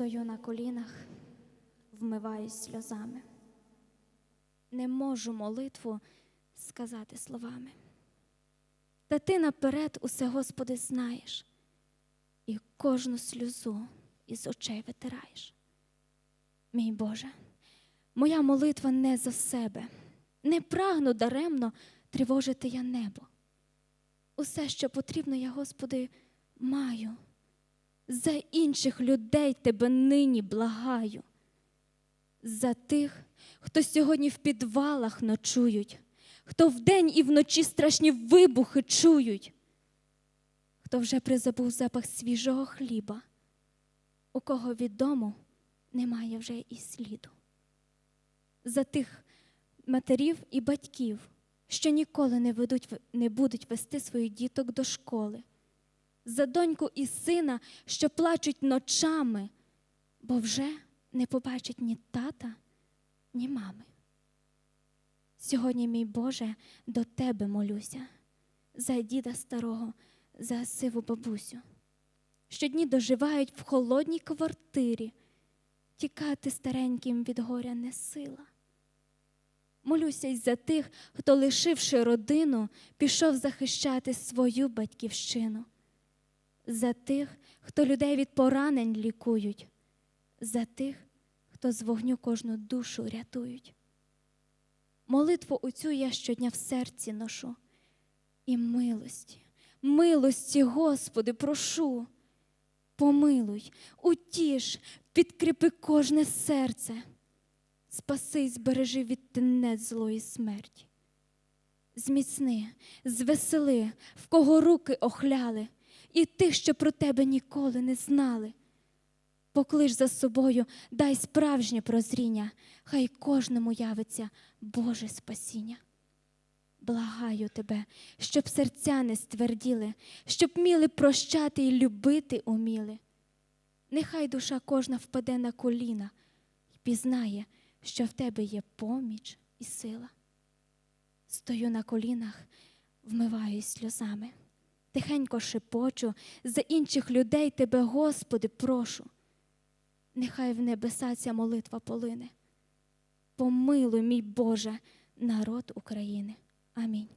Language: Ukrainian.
Стою на колінах, вмиваюсь сльозами. Не можу молитву сказати словами. Та ти наперед усе, Господи, знаєш, і кожну сльозу із очей витираєш. Мій Боже, моя молитва не за себе, не прагну даремно тривожити я небо. Усе, що потрібно, я, Господи, маю. За інших людей тебе нині благаю. За тих, хто сьогодні в підвалах ночують, хто вдень і вночі страшні вибухи чують, хто вже призабув запах свіжого хліба, у кого від дому немає вже і сліду. За тих матерів і батьків, що ніколи не, ведуть, не будуть вести своїх діток до школи за доньку і сина, що плачуть ночами, бо вже не побачать ні тата, ні мами. Сьогодні, мій Боже, до Тебе молюся, за діда старого, за сиву бабусю. Щодні доживають в холодній квартирі, тікати стареньким від горя не сила. Молюся й за тих, хто, лишивши родину, пішов захищати свою батьківщину за тих, хто людей від поранень лікують, за тих, хто з вогню кожну душу рятують. Молитву оцю я щодня в серці ношу. І милості, милості, Господи, прошу. Помилуй, утіш, підкріпи кожне серце, спаси й збережи від тенець злої смерті. Зміцни, звесели, в кого руки охляли, і тих, що про тебе ніколи не знали. Поклич за собою, дай справжнє прозріння, хай кожному явиться Боже спасіння. Благаю тебе, щоб серця не стверділи, щоб міли прощати і любити уміли. Нехай душа кожна впаде на коліна і пізнає, що в тебе є поміч і сила. Стою на колінах, вмиваюсь сльозами тихенько шепочу, за інших людей тебе, Господи, прошу. Нехай в небеса ця молитва полине. Помилуй, мій Боже, народ України. Амінь.